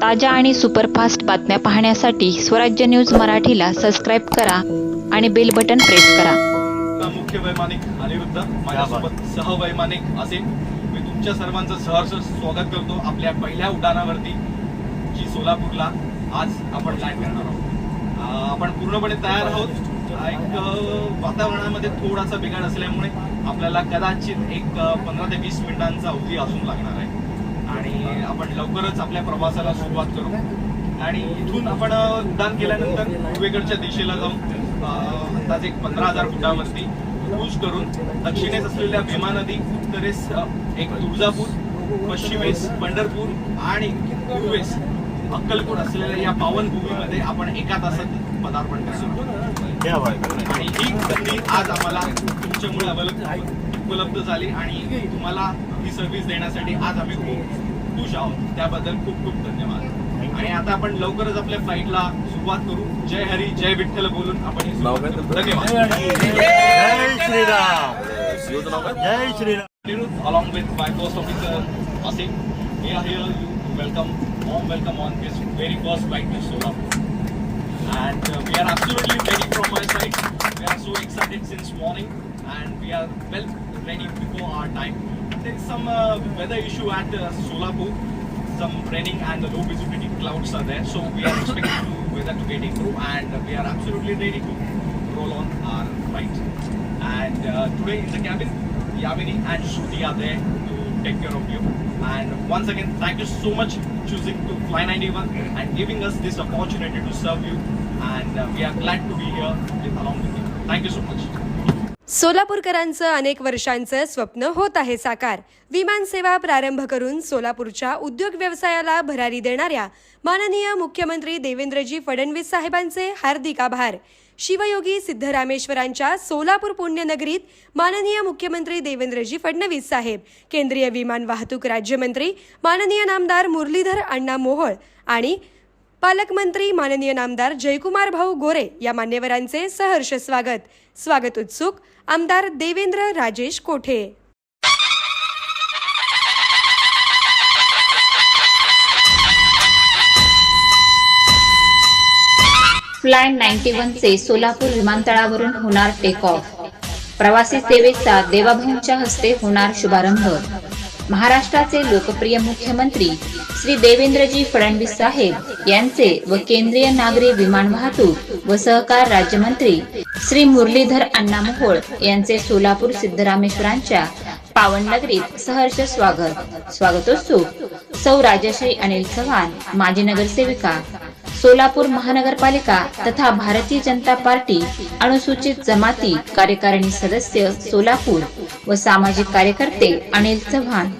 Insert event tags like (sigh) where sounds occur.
ताज्या आणि सुपरफास्ट बातम्या पाहण्यासाठी स्वराज्य न्यूज मराठीला सबस्क्राईब करा आणि बेल बटन प्रेस करा. मुख्य वैमानिक अनिरुद्ध माझ्यासोबत सहवैमानिक असेल मी तुमच्या सर्वांचं सहर्ष स्वागत करतो आपल्या पहिल्या उड्डाणावरती जी सोलापूरला आज आपण लँड करणार आहोत. आपण पूर्णपणे तयार आहोत. एक वातावरणामध्ये थोडासा बिघाड असल्यामुळे आपल्याला कदाचित एक पंधरा ते वीस मिनिटांचा अवधी असून लागणार आहे. आणि आपण लवकरच आपल्या प्रवासाला सुरुवात करू. आणि इथून आपण उड्डाण केल्यानंतर पूर्वेकडच्या दिशेला जाऊन अंदाजे एक पंधरा हजार फुटावरती क्रूज करून दक्षिणेस असलेल्या भीमा नदी उत्तरेस एक तुळजापूर पश्चिमेस पंढरपूर आणि पूर्वेस अक्कलकोट असलेल्या या पावनभूमीमध्ये आपण एका तासात पदार्पण करणार आणि ही संधी आज आम्हाला तुमच्यामुळे अवल- उपलब्ध झाली आणि तुम्हाला ही सर्व्हिस देण्यासाठी आज आम्ही खूप खुश आहोत. त्याबद्दल खूप खूप धन्यवाद. आणि आता आपण लवकरच आपल्या फ्लाईटला सुरुवात करू. जय हरी जय विठ्ठल बोलून आपण धन्यवाद. जय Shriram. With my cost officer असे you welcome welcome on this very first flight मी सोला and we are absolutely very from my side we are so excited since morning and we are well ready before our time. There is some uh, weather issue at uh, Solapur. Some raining and the low visibility clouds are there, so we are expecting the (coughs) weather to get improve, and we are absolutely ready to roll on our flight. And uh, today in the cabin, Yamini and Shruti are there to take care of you. And once again, thank you so much choosing to fly 91 and giving us this opportunity to serve you. And uh, we are glad to be here along with you. Thank you so much. सोलापूरकरांचं अनेक वर्षांचं स्वप्न होत आहे साकार. विमानसेवा प्रारंभ करून सोलापूरच्या उद्योग व्यवसायाला भरारी देणाऱ्या माननीय मुख्यमंत्री देवेंद्रजी फडणवीस साहेबांचे हार्दिक आभार. शिवयोगी सिद्धरामेश्वरांच्या सोलापूर पुण्यनगरीत माननीय मुख्यमंत्री देवेंद्रजी फडणवीस साहेब केंद्रीय विमान वाहतूक राज्यमंत्री माननीय नामदार मुरलीधर अण्णा मोहोळ आणि पालकमंत्री माननीय नामदार जयकुमार भाऊ गोरे या मान्यवरांचे सहर्ष स्वागत. स्वागत उत्सुक आमदार देवेंद्र राजेश कोठे? फ्लाय नाईन्टी चे सोलापूर विमानतळावरून होणार टेक ऑफ प्रवासी सेवेचा देवाभाऊंच्या हस्ते होणार शुभारंभ. महाराष्ट्राचे लोकप्रिय मुख्यमंत्री श्री देवेंद्रजी फडणवीस साहेब यांचे व केंद्रीय नागरी विमान वाहतूक व सहकार राज्यमंत्री श्री मुरलीधर अण्णा मोहोळ यांचे सोलापूर सिद्धरामेश्वरांच्या पावन नगरीत सहर्ष स्वागत. स्वागतोत्सुक सौ राजश्री अनिल चव्हाण माजी नगरसेविका सोलापूर महानगरपालिका तथा भारतीय जनता पार्टी अनुसूचित जमाती कार्यकारिणी सदस्य सोलापूर व सामाजिक कार्यकर्ते अनिल चव्हाण